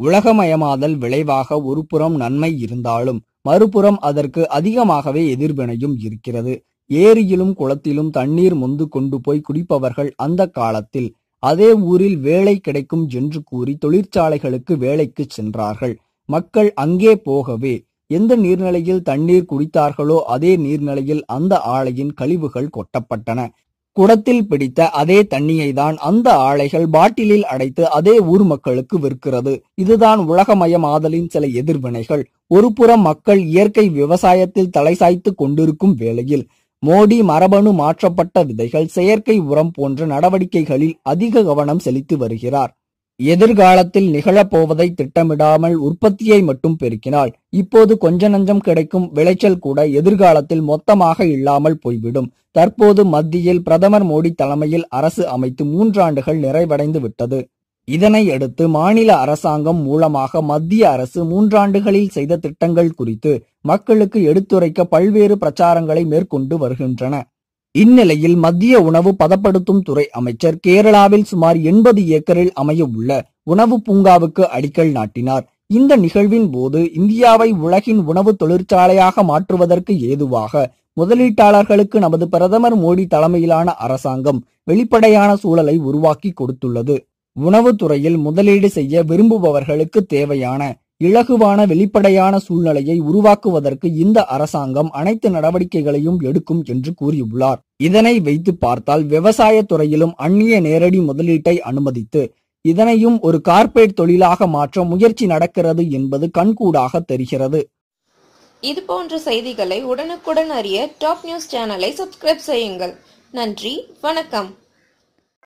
உலகமயமாதல் விளைவாக ஒருபுறம் நன்மை இருந்தாலும் மறுபுறம் அதற்கு அதிகமாகவே எதிர்வினையும் இருக்கிறது. ஏரியிலும் குளத்திலும் தண்ணீர் மொந்து கொண்டு போய் குடிப்பவர்கள் அந்த காலத்தில் அதே ஊரில் வேலை கிடைக்கும் என்று கூறி தொழிற்சாலைகளுக்கு வேலைக்கு சென்றார்கள். மக்கள் அங்கே போகவே எந்த நீர்நிலையில் தண்ணீர் குடித்தார்களோ அதே நீர்நிலையில் அந்த ஆலையின் கழிவுகள் கொட்டப்பட்டன. குடத்தில் பிடித்த அதே தண்ணியை தான் அந்த ஆலைகள் பாட்டிலில் அடைத்து அதே ஊர் மக்களுக்கு விற்கிறது. இதுதான் உலகமயமாதலின் சில எதிர்வினைகள். ஒருபுறம் மக்கள் இயற்கை விவசாயத்தில் தலை சாய்த்து கொண்டிருக்கும் வேளையில் மோடி மரபணு மாற்றப்பட்ட விதைகள் செயற்கை உரம் போன்ற நடவடிக்கைகளில் அதிக கவனம் செலுத்தி வருகிறார். எதிர்காலத்தில் நிகழப்போவதை திட்டமிடாமல் உற்பத்தியை மட்டும் பெருக்கினால் இப்போது கொஞ்ச நஞ்சம் கிடைக்கும் விளைச்சல் கூட எதிர்காலத்தில் மொத்தமாக இல்லாமல் போய்விடும். தற்போது மத்தியில் பிரதமர் மோடி தலைமையில் அரசு அமைத்து மூன்றாண்டுகள் நிறைவடைந்து விட்டது. இதனை அடுத்து மாநில அரசாங்கம் மூலமாக மத்திய அரசு மூன்றாண்டுகளில் செய்த திட்டங்கள் குறித்து மக்களுக்கு எடுத்துரைக்க பல்வேறு பிரச்சாரங்களை மேற்கொண்டு வருகின்றன. இந்நிலையில் மத்திய உணவு பதப்படுத்தும் துறை அமைச்சர் கேரளாவில் சுமார் எண்பது ஏக்கரில் அமைய உள்ள உணவு பூங்காவுக்கு அடிக்கல் நாட்டினார். இந்த நிகழ்வின் போது இந்தியாவை உலகின் உணவு தொழிற்சாலையாக மாற்றுவதற்கு ஏதுவாக முதலீட்டாளர்களுக்கு நமது பிரதமர் மோடி தலைமையிலான அரசாங்கம் வெளிப்படையான சூழலை உருவாக்கி கொடுத்துள்ளது. உணவுத்துறையில் முதலீடு செய்ய விரும்புபவர்களுக்கு தேவையான இலகுவான வெளிப்படையான சூழ்நிலையை உருவாக்குவதற்கு இந்த அரசாங்கம் அனைத்து நடவடிக்கைகளையும் எடுக்கும் என்று கூறியுள்ளார். இதனை வைத்து பார்த்தால் விவசாய துறையிலும் அந்நிய நேரடி முதலீட்டை அனுமதித்து இதனையும் ஒரு கார்ப்பரேட் தொழிலாக மாற்ற முயற்சி நடக்கிறது என்பது கண்கூடாக தெரிகிறது. இது போன்ற செய்திகளை உடனுக்குடன் அறிய டாப் நியூஸ் சேனலை சப்ஸ்கிரைப் செய்யுங்கள். நன்றி வணக்கம்.